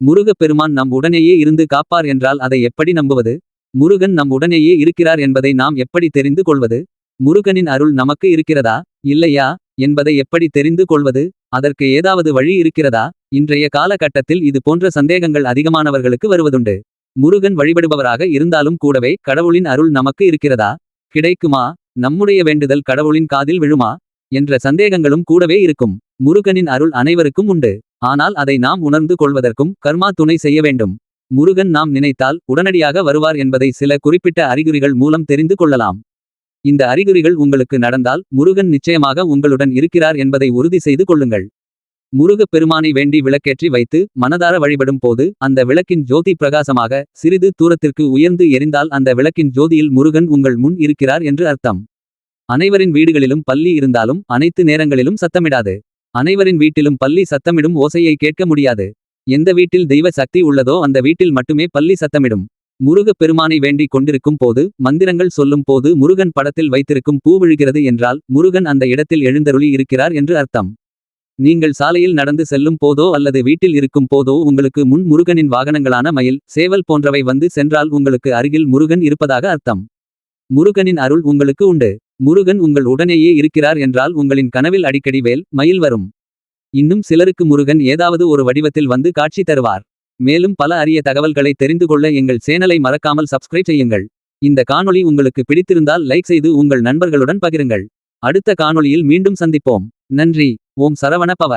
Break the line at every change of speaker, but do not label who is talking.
முருகப் பெருமான் நம் உடனேயே இருந்து காப்பார் என்றால் அதை எப்படி நம்புவது? முருகன் நம் உடனேயே இருக்கிறார் என்பதை நாம் எப்படி தெரிந்து கொள்வது? முருகனின் அருள் நமக்கு இருக்கிறதா? இல்லையா? என்பதை எப்படி தெரிந்து கொள்வது? அதற்கு ஏதாவது வழி இருக்கிறதா? இன்றைய காலகட்டத்தில் இது போன்ற சந்தேகங்கள் அதிகமானவர்களுக்கு வருவதுண்டு. முருகன் வழிபடுபவராக இருந்தாலும் கூடவே கடவுளின் அருள் நமக்கு இருக்கிறதா? கிடைக்குமா? நம்முடைய வேண்டுதல் கடவுளின் காதில் விழுமா? என்ற சந்தேகங்களும் கூடவே இருக்கும். முருகனின் அருள் அனைவருக்கும் உண்டு. ஆனால் அதை நாம் உணர்ந்து கொள்வதற்கும் கர்மா துணை செய்ய வேண்டும். முருகன் நாம் நினைத்தால் உடனடியாக வருவார் என்பதை சில குறிப்பிட்ட அறிகுறிகள் மூலம் தெரிந்து கொள்ளலாம். இந்த அறிகுறிகள் உங்களுக்கு நடந்தால் முருகன் நிச்சயமாக உங்களுடன் இருக்கிறார் என்பதை உறுதி செய்து கொள்ளுங்கள். முருகப் பெருமானை வேண்டி விளக்கேற்றி வைத்து மனதார வழிபடும் போது அந்த விளக்கின் ஜோதி பிரகாசமாக சிறிது தூரத்திற்கு உயர்ந்து எரிந்தால் அந்த விளக்கின் ஜோதியில் முருகன் உங்கள் முன் இருக்கிறார் என்று அர்த்தம். அனைவரின் வீடுகளிலும் பள்ளி இருந்தாலும் அனைத்து நேரங்களிலும் சத்தமிடாது. அனைவரின் வீட்டிலும் பள்ளி சத்தமிடும் ஓசையை கேட்க முடியாது. எந்த வீட்டில் தெய்வ சக்தி உள்ளதோ அந்த வீட்டில் மட்டுமே பள்ளி சத்தமிடும். முருகப் பெருமானை வேண்டிக் கொண்டிருக்கும் போது மந்திரங்கள் சொல்லும் போது முருகன் படத்தில் வைத்திருக்கும் பூ விழுகிறது என்றால் முருகன் அந்த இடத்தில் எழுந்தருளி இருக்கிறார் என்று அர்த்தம். நீங்கள் சாலையில் நடந்து செல்லும் போதோ அல்லது வீட்டில் இருக்கும் போதோ உங்களுக்கு முன் முருகனின் வாகனங்களான மயில் சேவல் போன்றவை வந்து சென்றால் உங்களுக்கு அருகில் முருகன் இருப்பதாக அர்த்தம். முருகனின் அருள் உங்களுக்கு உண்டு. முருகன் உங்கள் உடனேயே இருக்கிறார் என்றால் உங்களின் கனவில் அடிக்கடி வேல் மயில் வரும். இன்னும் சிலருக்கு முருகன் ஏதாவது ஒரு வடிவத்தில் வந்து காட்சி தருவார். மேலும் பல அரிய தகவல்களை தெரிந்து கொள்ள எங்கள் சேனலை மறக்காமல் சப்ஸ்கிரைப் செய்யுங்கள். இந்த காணொளி உங்களுக்கு பிடித்திருந்தால் லைக் செய்து உங்கள் நண்பர்களுடன் பகிருங்கள். அடுத்த காணொளியில் மீண்டும் சந்திப்போம். நன்றி. ஓம் சரவண பவ.